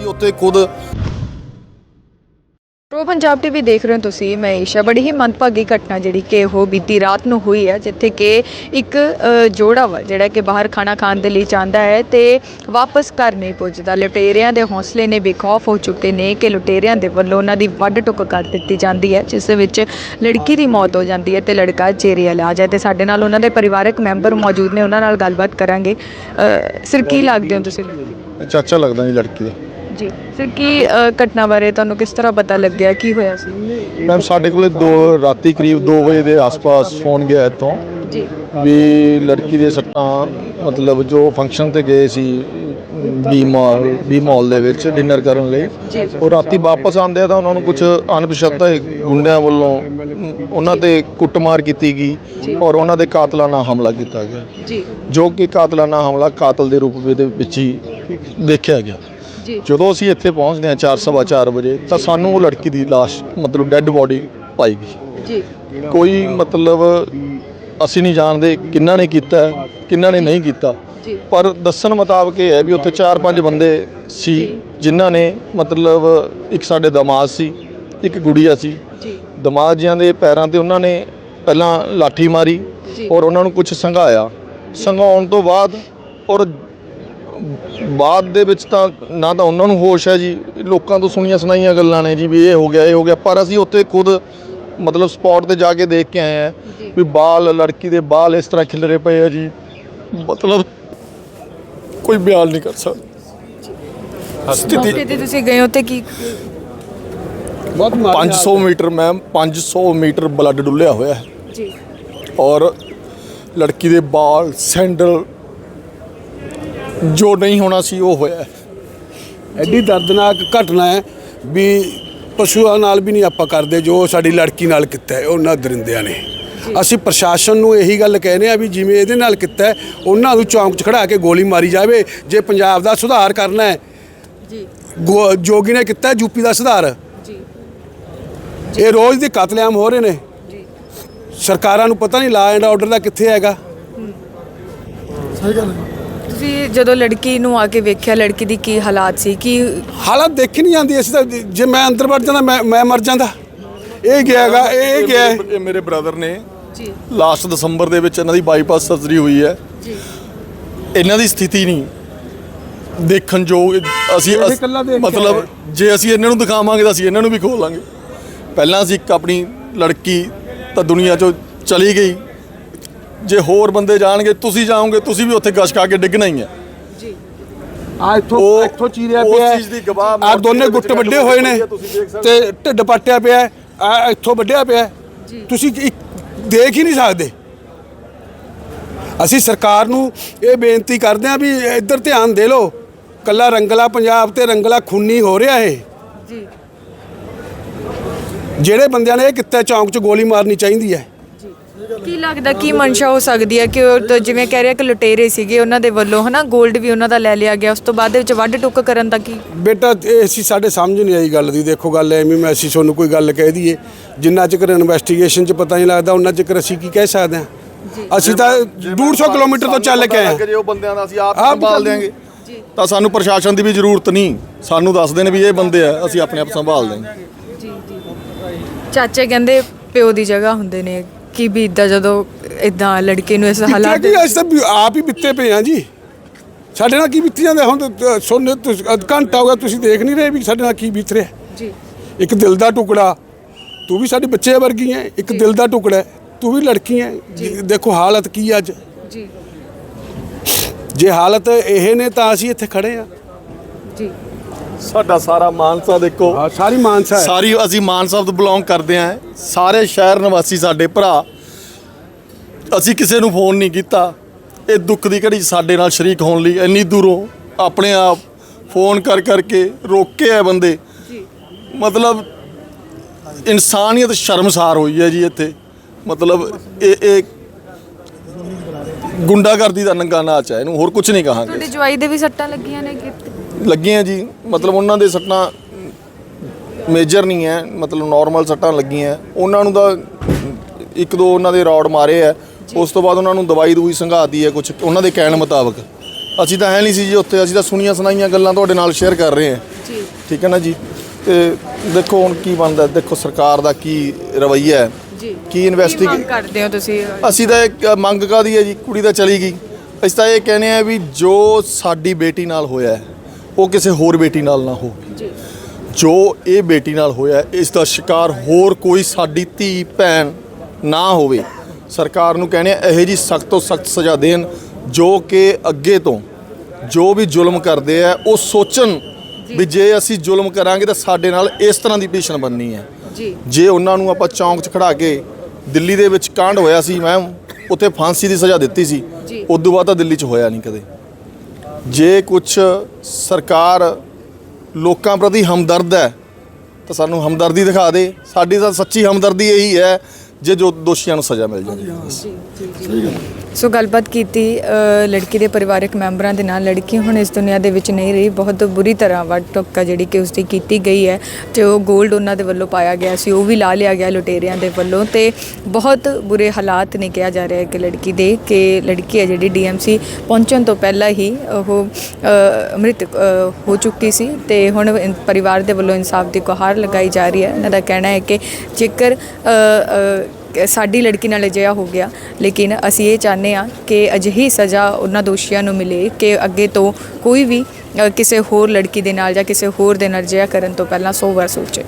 ਜੀ ਉੱਥੇ ਖੁਦ ਪ੍ਰੋ ਪੰਜਾਬ ਟੀਵੀ ਦੇਖ ਰਹੇ ਹੋ ਤੁਸੀਂ ਮੈਂ ਈਸ਼ਾ। ਬੜੀ ਹੀ ਮੰਦਭਾਗੀ ਘਟਨਾ ਜਿਹੜੀ ਕਿ ਉਹ ਬੀਤੀ ਰਾਤ ਨੂੰ ਹੋਈ ਹੈ ਜਿੱਥੇ ਕਿ ਇੱਕ ਅ, ਜੋੜਾ ਵਾ ਜਿਹੜਾ ਕਿ ਬਾਹਰ ਖਾਣਾ ਖਾਣ ਦੇ ਲਈ ਜਾਂਦਾ ਹੈ ਤੇ ਵਾਪਸ ਘਰ ਨਹੀਂ ਪਹੁੰਚਦਾ ਲੁਟੇਰਿਆਂ ਦੇ ਹੌਸਲੇ ਨੇ ਬੇਖੌਫ ਹੋ ਚੁੱਕੇ ਨੇ ਕਿ ਲੁਟੇਰਿਆਂ ਦੇ ਵੱਲੋਂ ਉਹਨਾਂ ਦੀ ਵੱਢ ਟੁੱਕ ਕਰ ਦਿੱਤੀ ਜਾਂਦੀ ਹੈ ਜਿਸ ਦੇ ਵਿੱਚ ਲੜਕੀ ਦੀ ਮੌਤ ਹੋ ਜਾਂਦੀ ਹੈ ਤੇ ਲੜਕਾ ਜੇਰੇ ਇਲਾਜ ਹੈ ਤੇ ਸਾਡੇ ਨਾਲ ਉਹਨਾਂ ਦੇ ਪਰਿਵਾਰਕ ਮੈਂਬਰ ਮੌਜੂਦ ਨੇ ਉਹਨਾਂ ਨਾਲ ਗੱਲਬਾਤ ਕਰਾਂਗੇ। ਅ, ਸਰ ਕੀ ਲੱਗਦੇ ਹੋ ਤੁਸੀਂ? ਚਾਚਾ ਲੱਗਦਾ ਜੀ ਲੜਕੀ ਦਾ। ਜੀ। ਸਰ ਕੀ ਅ, ਘਟਨਾ ਬਾਰੇ ਤੁਹਾਨੂੰ ਕਿਸ ਤਰ੍ਹਾਂ ਪਤਾ ਲੱਗਿਆ? ਕੀ ਹੋਇਆ ਸੀ? ਮੈਮ ਸਾਡੇ ਕੋਲੇ ਦੋ ਰਾਤੀ ਕਰੀਬ 2 ਵਜੇ ਦੇ ਆਸ-ਪਾਸ ਫੋਨ ਗਿਆ ਇੱਥੋਂ। ਜੀ। ਵੀ ਲੜਕੀ ਦੇ ਸੱਟਾਂ ਮਤਲਬ ਜੋ ਫੰਕਸ਼ਨ ਤੇ ਗਏ ਸੀ ਬੀ ਮਾਲ ਬੀ ਮਾਲ ਦੇ ਵਿੱਚ ਡਿਨਰ ਕਰਨ ਲਈ। ਜੀ। ਉਹ ਰਾਤੀ ਵਾਪਸ ਆਉਂਦੇ ਆ ਤਾਂ ਉਹਨਾਂ ਨੂੰ ਕੁਝ ਅਣਪਛਾਤੇ ਗੁੰਡਿਆਂ ਵੱਲੋਂ ਉਹਨਾਂ ਤੇ ਕੁੱਟਮਾਰ ਕੀਤੀ ਗਈ ਔਰ ਉਹਨਾਂ ਦੇ ਕਾਤਲਾਨਾ ਹਮਲਾ ਕੀਤਾ ਗਿਆ। ਜੀ। ਜੋ ਕਿ ਕਾਤਲਾਨਾ ਹਮਲਾ ਕਾਤਲ ਦੇ ਰੂਪ ਵਿੱਚ ਵਿੱਚ ਹੀ ਦੇਖਿਆ ਗਿਆ। ਜਦੋਂ ਅਸੀਂ ਇੱਥੇ ਪਹੁੰਚਦੇ ਹਾਂ 4:30 ਵਜੇ ਤਾਂ ਸਾਨੂੰ ਉਹ ਲੜਕੀ ਦੀ ਲਾਸ਼ ਮਤਲਬ ਡੈੱਡ ਬੋਡੀ ਪਾਈ ਗਈ। ਜੀ। ਕੋਈ ਮਤਲਬ ਅਸੀਂ ਨਹੀਂ ਜਾਣਦੇ ਕਿੰਨਾ ਨੇ ਕੀਤਾ ਕਿੰਨਾ ਨੇ ਨਹੀਂ ਕੀਤਾ। ਪਰ ਦੱਸਣ ਮੁਤਾਬਕ ਇਹ ਹੈ ਵੀ ਉੱਥੇ 4-5 ਬੰਦੇ ਸੀ ਜਿਨ੍ਹਾਂ ਨੇ ਮਤਲਬ ਇੱਕ ਸਾਡੇ ਦਮਾਦ ਸੀ ਇੱਕ ਗੁੜੀਆ ਸੀ। ਜੀ। ਦਮਾਦ ਜੀਆਂ ਦੇ ਪੈਰਾਂ ਤੇ ਉਹਨਾਂ ਨੇ ਪਹਿਲਾਂ ਲਾਠੀ ਮਾਰੀ। ਔਰ ਉਹਨਾਂ ਨੂੰ ਕੁਝ ਸੰਘਾਇਆ। ਸੰਘਾਉਣ ਤੋਂ ਬਾਅਦ ਔਰ ਬਾਅਦ ਦੇ ਵਿੱਚ ਤਾਂ ਨਾ ਤਾਂ ਉਹਨਾਂ ਨੂੰ ਹੋਸ਼ ਹੈ ਜੀ ਲੋਕਾਂ ਤੋਂ ਸੁਣੀਆਂ ਸੁਣਾਈਆਂ ਗੱਲਾਂ ਨੇ ਜੀ ਵੀ ਇਹ ਹੋ ਗਿਆ ਇਹ ਹੋ ਗਿਆ। ਪਰ ਅਸੀਂ ਉੱਥੇ ਖੁਦ ਮਤਲਬ ਸਪੌਟ ਤੇ ਜਾ ਕੇ ਦੇਖ ਕੇ ਆਏ ਆ। ਵੀ ਬਾਲ ਲੜਕੀ ਦੇ ਬਾਲ ਇਸ ਤਰ੍ਹਾਂ ਖਿਲਰੇ ਪਏ ਆ ਜੀ। ਮਤਲਬ ਕੋਈ ਬਿਆਨ ਨਹੀਂ ਕਰ ਸਕਦਾ। ਸਥਿਤੀ ਤੇ ਤੁਸੀਂ ਗਏ ਹੋ ਤੇ ਕੀ 500 ਮੀਟਰ ਮੈਮ 500 ਮੀਟਰ ਬਲੱਡ ਡੁੱਲਿਆ ਹੋਇਆ ਹੈ। ਜੀ। ਔਰ ਲੜਕੀ ਦੇ ਬਾਲ ਸੈਂਡਲ ਜੋ ਨਹੀਂ ਹੋਣਾ ਸੀ ਉਹ ਹੋਇਆ। ਐਡੀ ਦਰਦਨਾਕ ਘਟਨਾ ਹੈ ਵੀ ਪਸ਼ੂਆਂ ਨਾਲ ਵੀ ਨਹੀਂ ਆਪਾਂ ਕਰਦੇ ਜੋ ਸਾਡੀ ਲੜਕੀ ਨਾਲ ਕੀਤਾ ਹੈ ਉਹਨਾਂ ਦਰਿੰਦਿਆਂ ਨੇ। ਅਸੀਂ ਪ੍ਰਸ਼ਾਸਨ ਨੂੰ ਇਹੀ ਗੱਲ ਕਹਿੰਦੇ ਆ ਵੀ ਜਿਵੇਂ ਇਹਦੇ ਨਾਲ ਕੀਤਾ ਹੈ, ਉਹਨਾਂ ਨੂੰ ਚੌਂਕ 'ਚ ਖੜਾ ਕੇ ਗੋਲੀ ਮਾਰੀ ਜਾਵੇ ਜੇ ਪੰਜਾਬ ਦਾ ਸੁਧਾਰ ਕਰਨਾ ਹੈ। ਜੀ। ਜੋਗੀ ਨੇ ਕੀਤਾ ਯੂਪੀ ਦਾ ਸੁਧਾਰ। ਜੀ। ਇਹ ਰੋਜ਼ ਦੇ ਕਤਲੇਆਮ ਹੋ ਰਹੇ ਨੇ। ਜੀ। ਸਰਕਾਰਾਂ ਨੂੰ ਪਤਾ ਨਹੀਂ ਲਾ ਐਂਡ ਆਰਡਰ ਦਾ ਕਿੱਥੇ ਹੈਗਾ। ਤੁਸੀਂ ਜਦੋਂ ਲੜਕੀ ਨੂੰ ਆ ਕੇ ਵੇਖਿਆ ਲੜਕੀ ਦੀ ਕੀ ਹਾਲਾਤ ਸੀ? ਕੀ ਹਾਲਾਤ ਦੇਖੀ ਨਹੀਂ ਜਾਂਦੀ ਅਸੀਂ ਤਾਂ ਜੇ ਮੈਂ ਅੰਦਰ ਵੜ ਜਾਂਦਾ ਮੈਂ ਮੈਂ ਮਰ ਜਾਂਦਾ। ਇਹ ਗਿਆ ਹੈਗਾ ਇਹ ਇਹ ਗਿਆ ਹੈ। ਇਹ ਮੇਰੇ ਬ੍ਰਦਰ ਨੇ ਜੀ। ਲਾਸਟ ਦਸੰਬਰ ਦੇ ਵਿੱਚ ਇਹਨਾਂ ਦੀ ਬਾਈਪਾਸ ਸਰਜਰੀ ਹੋਈ ਹੈ। ਜੀ। ਇਹਨਾਂ ਦੀ ਸਥਿਤੀ ਨਹੀਂ। ਦੇਖਣ ਜੋ ਅਸੀਂ ਇਹ ਇਕੱਲਾ ਦੇਖ ਕੇ ਮਤਲਬ। ਜੇ ਅਸੀਂ ਇਹਨਾਂ ਨੂੰ ਦਿਖਾਵਾਂਗੇ ਤਾਂ ਅਸੀਂ ਇਹਨਾਂ ਨੂੰ ਵੀ ਖੋਲਾਂਗੇ। ਪਹਿਲਾਂ ਅਸੀਂ ਇੱਕ ਆਪਣੀ ਲੜਕੀ ਤਾਂ ਦੁਨੀਆ 'ਚੋਂ ਚਲੀ ਗਈ। ਜੇ ਹੋਰ ਬੰਦੇ ਜਾਣਗੇ ਤੁਸੀਂ ਜਾਓਗੇ ਤੁਸੀਂ ਵੀ ਉੱਥੇ ਗਸ਼ ਖਾ ਕੇ ਡਿੱਗਣਾ ਹੀ ਹੈ। ਜੀ। ਆ ਇੱਥੋਂ ਉਹ- ਇੱਥੋਂ ਚੀਰਿਆ ਉਸ ਪਿਆ ਚੀਜ਼ ਦੀ ਗਵਾਹ ਆ ਦੋਨੇ ਦੇ ਵਿੱਚ ਗੁੱਟ ਵੱਡੇ ਹੋਏ ਨੇ ਤੁਸੀਂ ਦੇਖ ਸਕਦੇ ਤੇ ਢਿੱਡ ਪੱਟਿਆ ਪਿਆ ਆ ਇੱਥੋਂ ਵੱਢਿਆ ਪਿਆ ਤੁਸੀਂ ਇੱਕ ਦੇਖ ਹੀ ਨਹੀਂ ਸਕਦੇ। ਅਸੀਂ ਸਰਕਾਰ ਨੂੰ ਇਹ ਬੇਨਤੀ ਕਰਦੇ ਹਾਂ ਵੀ ਇੱਧਰ ਧਿਆਨ ਦੇ ਲਓ। ਕੱਲਾ ਰੰਗਲਾ ਪੰਜਾਬ ਤੇ ਰੰਗਲਾ ਖੂਨੀ ਹੋ ਰਿਹਾ ਇਹ। ਜੀ। ਜਿਹੜੇ ਬੰਦਿਆਂ ਨੇ ਇਹ ਕੀਤਾ ਚੌਂਕ 'ਚ ਗੋਲੀ ਮਾਰਨੀ ਚਾਹੀਦੀ ਹੈ। ਕੀ ਲੱਗਦਾ ਕੀ ਮਨਸ਼ਾ ਹੋ ਸਕਦੀ ਹੈ ਕਿ ਉਹ ਤਾਂ ਜਿਵੇਂ ਕਹਿ ਰਿਹਾ ਕਿ ਲੁਟੇਰੇ ਸੀਗੇ ਉਹਨਾਂ ਦੇ ਵੱਲੋਂ ਹਨਾ 골ਡ ਵੀ ਉਹਨਾਂ ਦਾ ਲੈ ਲਿਆ ਗਿਆ ਉਸ ਤੋਂ ਬਾਅਦ ਦੇ ਵਿੱਚ ਵੱਢ ਟੁੱਕ ਕਰਨ ਦਾ ਕੀ? ਬੇਟਾ ਇਹ ਅਸੀਂ ਸਾਡੇ ਸਮਝ ਨਹੀਂ ਆਈ ਗੱਲ ਦੀ ਦੇਖੋ ਗੱਲ ਐਵੇਂ ਮੈਂ ਅਸੀਂ ਤੁਹਾਨੂੰ ਕੋਈ ਗੱਲ ਕਹਿ ਦਈਏ। ਜਿੰਨਾ ਚਿਰ ਇਨਵੈਸਟੀਗੇਸ਼ਨ 'ਚ ਪਤਾ ਨਹੀਂ ਲੱਗਦਾ ਉਹਨਾਂ ਚਿਰ ਅਸੀਂ ਕੀ ਕਹਿ ਸਕਦੇ ਹਾਂ। ਅਸੀਂ ਤਾਂ 150 ਕਿਲੋਮੀਟਰ ਤੋਂ ਚੱਲ ਕੇ ਆਏ। ਹਾਂ। ਜੇ ਉਹ ਬੰਦਿਆਂ ਦਾ ਅਸੀਂ ਆਪ ਸੰਭਾਲ ਦਿਆਂਗੇ ਤਾਂ ਸਾਨੂੰ ਪ੍ਰਸ਼ਾਸਨ ਦੀ ਵੀ ਜ਼ਰੂਰਤ ਨਹੀਂ। ਸਾਨੂੰ ਦੱਸ ਦੇਣ ਵੀ ਇਹ ਬੰਦੇ ਆ ਅਸੀਂ ਆਪਣੇ ਆਪ ਸੰਭਾਲ ਜੀ। ਚਾਚੇ ਕਹਿੰਦੇ ਪਿਓ ਦੀ ਜਗ੍ਹਾ ਹੁੰਦੇ ਨੇ ਕੀ ਬੀਤਦਾ ਜਦੋਂ ਇਦਾਂ ਲੜਕੇ ਨੂੰ ਇਸ ਹਾਲਾਤ ਕੀ ਅਸੀਂ ਤਾਂ ਆਪ ਹੀ ਬਿੱਤੇ ਪਏ ਹਾਂ ਜੀ? ਸਾਡੇ ਨਾਲ ਕੀ ਬੀਤੀ ਜਾਂਦਾ ਹੁਣ ਸੋਨੇ ਤੁਸੀਂ ਘੰਟਾ ਹੋ ਗਿਆ ਤੁਸੀਂ ਦੇਖ ਨਹੀਂ ਰਹੇ ਵੀ ਸਾਡੇ ਨਾਲ ਕੀ ਬੀਤ ਰਿਹਾ। ਜੀ। ਇੱਕ ਦਿਲ ਦਾ ਟੁਕੜਾ ਤੂੰ ਵੀ ਸਾਡੇ ਬੱਚੇ ਵਰਗੀ ਹੈ ਇੱਕ ਦਿਲ ਦਾ ਟੁਕੜਾ ਤੂੰ ਵੀ ਲੜਕੀ ਹੈ ਦੇਖੋ ਹਾਲਤ ਕੀ ਅੱਜ। ਜੀ। ਜੇ ਹਾਲਤ ਇਹ ਨੇ ਤਾਂ ਅਸੀਂ ਇੱਥੇ ਖੜੇ ਆ। ਸਾਡਾ ਸਾਰਾ ਮਾਨਸਾ ਦੇਖੋ। ਹਾਂ ਸਾਰੀ ਮਾਨਸਾ ਹੈ। ਸਾਰੀ ਅਸੀਂ ਮਾਨਸਾ ਤੋਂ ਬਿਲੋਂਗ ਕਰਦੇ ਆਂ ਸਾਰੇ ਸ਼ਹਿਰ ਨਿਵਾਸੀ ਸਾਡੇ ਭਰਾ। ਅਸੀਂ ਕਿਸੇ ਨੂੰ ਫੋਨ ਨਹੀਂ ਕੀਤਾ। ਇਹ ਦੁੱਖ ਦੀ ਘੜੀ ਸਾਡੇ ਨਾਲ ਸ਼ਰੀਕ ਹੋਣ ਲਈ ਇੰਨੀ ਦੂਰੋਂ ਆਪਣੇ ਆਪ ਫੋਨ ਕਰ ਕਰਕੇ ਰੋਕੇ ਆ ਬੰਦੇ। ਜੀ। ਮਤਲਬ ਇਨਸਾਨੀਅਤ ਸ਼ਰਮਸਾਰ ਹੋਈ ਹੈ ਜੀ ਇੱਥੇ। ਮਤਲਬ ਇਹ ਇਹ ਗੁੰਡਾਗਰਦੀ ਦਾ ਨੰਗਾ ਨਾਚ ਹੈ। ਇਹਨੂੰ ਹੋਰ ਕੁਝ ਨਹੀਂ ਕਹਾਂਗੇ। ਤੁਹਾਡੇ ਜਵਾਈ ਦੇ ਵੀ ਸੱਟਾਂ ਲੱਗੀਆਂ ਨੇ ਕਿ ਲੱਗੀਆਂ ਜੀ। ਮਤਲਬ ਉਹਨਾਂ ਦੇ ਸੱਟਾਂ ਮੇਜਰ ਨਹੀਂ ਹੈ ਮਤਲਬ ਨਾਰਮਲ ਸੱਟਾਂ ਲੱਗੀਆਂ। ਉਹਨਾਂ ਨੂੰ ਤਾਂ ਇੱਕ ਦੋ ਉਹਨਾਂ ਦੇ ਰੌਡ ਮਾਰੇ ਆ। ਉਸ ਤੋਂ ਬਾਅਦ ਉਹਨਾਂ ਨੂੰ ਦਵਾਈ ਦੂਈ ਸੰਘਾਤੀ ਹੈ ਕੁਝ ਉਹਨਾਂ ਦੇ ਕਹਿਣ ਮੁਤਾਬਕ। ਅਸੀਂ ਤਾਂ ਹੈ ਨਹੀਂ ਸੀ ਜੀ ਉੱਥੇ। ਅਸੀਂ ਤਾਂ ਸੁਣੀਆਂ ਸੁਣਾਈਆਂ ਗੱਲਾਂ ਤੁਹਾਡੇ ਨਾਲ ਸ਼ੇਅਰ ਕਰ ਰਹੇ ਹਾਂ। ਠੀਕ ਹੈ ਨਾ ਜੀ? ਤੇ ਦੇਖੋ ਹੁਣ ਕੀ ਬਣਦਾ। ਦੇਖੋ ਸਰਕਾਰ ਦਾ ਕੀ ਰਵੱਈਆ ਹੈ। ਜੀ। ਕੀ ਕੀ ਇਨਵੈਸਟੀਗੇ ਮੰਗ ਕਰਦੇ ਹੋ ਤੁਸੀਂ? ਅਸੀਂ ਤਾਂ ਇੱਕ ਮੰਗ ਕਾਦੀ ਹੈ ਜੀ? ਕੁੜੀ ਤਾਂ ਚਲੀ ਗਈ। ਅਸੀਂ ਤਾਂ ਇਹ ਕਹਿੰਦੇ ਆ ਵੀ ਜੋ ਸਾਡੀ ਬੇਟੀ ਨਾਲ ਹੋਇਆ ਹੈ, ਉਹ ਕਿਸੇ ਹੋਰ ਬੇਟੀ ਨਾਲ ਨਾ ਹੋਵੇ। ਜੀ। ਜੋ ਇਹ ਬੇਟੀ ਨਾਲ ਹੋਇਆ ਇਸ ਦਾ ਸ਼ਿਕਾਰ ਹੋਰ ਕੋਈ ਸਾਡੀ ਧੀ ਭੈਣ ਨਾ ਹੋਵੇ। ਸਰਕਾਰ ਨੂੰ ਕਹਿੰਦੇ ਆ ਇਹੋ ਜੀ ਸਖਤ ਤੋਂ ਸਖਤ ਸਜ਼ਾ ਦੇਣ ਜੋ ਕਿ ਅੱਗੇ ਤੋਂ ਜੋ ਵੀ ਜ਼ੁਲਮ ਕਰਦੇ ਆ ਉਹ ਸੋਚਣ ਵੀ ਜੇ ਅਸੀਂ ਜ਼ੁਲਮ ਕਰਾਂਗੇ ਤਾਂ ਸਾਡੇ ਨਾਲ ਇਸ ਤਰ੍ਹਾਂ ਦੀ ਭੀਸ਼ਣ ਬਣਨੀ ਹੈ। ਜੀ। ਜੇ ਉਹਨਾਂ ਨੂੰ ਆਪਾਂ ਚੌਂਕ 'ਚ ਖੜਾ ਕੇ ਦਿੱਲੀ ਦੇ ਵਿੱਚ ਕਾਂਡ ਹੋਇਆ ਸੀ ਮੈਮ ਉੱਥੇ ਫਾਂਸੀ ਦੀ ਸਜ਼ਾ ਦਿੱਤੀ ਸੀ। ਉਸ ਤੋਂ ਬਾਅਦ ਤਾਂ ਦਿੱਲੀ 'ਚ ਹੋਇਆ ਨਹੀਂ ਕਦੇ। ਜੇ ਕੁਝ ਸਰਕਾਰ ਲੋਕਾਂ ਪ੍ਰਤੀ ਹਮਦਰਦ ਹੈ, ਤਾਂ ਸਾਨੂੰ ਹਮਦਰਦੀ ਦਿਖਾ ਦੇ। ਸਾਡੀ ਤਾਂ ਸੱਚੀ ਹਮਦਰਦੀ ਇਹੀ ਹੈ ਜੇ ਜੋ ਦੋਸ਼ੀਆਂ ਨੂੰ ਸਜ਼ਾ ਮਿਲ ਜਾਵੇ ਬਸ। ਸੋ ਗੱਲਬਾਤ ਕੀਤੀ ਲੜਕੀ ਦੇ ਪਰਿਵਾਰਕ ਮੈਂਬਰਾਂ ਦੇ ਨਾਲ। ਲੜਕੀ ਹੁਣ ਇਸ ਦੁਨੀਆ ਦੇ ਵਿੱਚ ਨਹੀਂ ਰਹੀ ਬਹੁਤ ਬੁਰੀ ਤਰ੍ਹਾਂ ਵੱਟ ਟੋਕਾ ਜਿਹੜੀ ਕਿ ਉਸਦੀ ਕੀਤੀ ਗਈ ਹੈ ਤੇ ਉਹ 골ਡ ਉਹਨਾਂ ਦੇ ਵੱਲੋਂ ਪਾਇਆ ਗਿਆ ਸੀ ਉਹ ਵੀ ਲਾ ਲਿਆ ਗਿਆ ਲੁਟੇਰਿਆਂ ਦੇ ਵੱਲੋਂ ਤੇ ਬਹੁਤ ਬੁਰੇ ਹਾਲਾਤ ਨੇ ਕਿਹਾ ਜਾ ਰਿਹਾ ਹੈ ਕਿ ਲੜਕੀ ਦੇ ਕਿ ਲੜਕੀ ਹੈ ਜਿਹੜੀ ਡੀਐਮਸੀ ਪਹੁੰਚਣ ਤੋਂ ਪਹਿਲਾਂ ਹੀ ਉਹ ਮ੍ਰਿਤ ਹੋ ਚੁੱਕੀ ਸੀ ਤੇ ਹੁਣ ਪਰਿਵਾਰ ਦੇ ਵੱਲੋਂ ਇਨਸਾਫ ਦੀ ਗੁਹਾਰ ਲਗਾਈ ਜਾ ਰਹੀ ਹੈ। ਇਹਨਾਂ ਦਾ ਕਹਿਣਾ ਹੈ ਕਿ ਜੇਕਰ ਸਾਡੀ ਲੜਕੀ ਨਾਲ ਅਜਿਹਾ ਹੋ ਗਿਆ। ਲੇਕਿਨ ਅਸੀਂ ਇਹ ਚਾਹੁੰਦੇ ਹਾਂ ਕਿ ਅਜਿਹੀ ਸਜ਼ਾ ਉਹਨਾਂ ਦੋਸ਼ੀਆਂ ਨੂੰ ਮਿਲੇ ਕਿ ਅੱਗੇ ਤੋਂ ਕੋਈ ਵੀ ਕਿਸੇ ਹੋਰ ਲੜਕੀ ਦੇ ਨਾਲ ਜਾਂ ਕਿਸੇ ਹੋਰ ਦੇ ਨਾਲ ਅਜਿਹਾ ਕਰਨ ਤੋਂ ਪਹਿਲਾਂ 100 ਵਾਰ ਸੋਚੇ।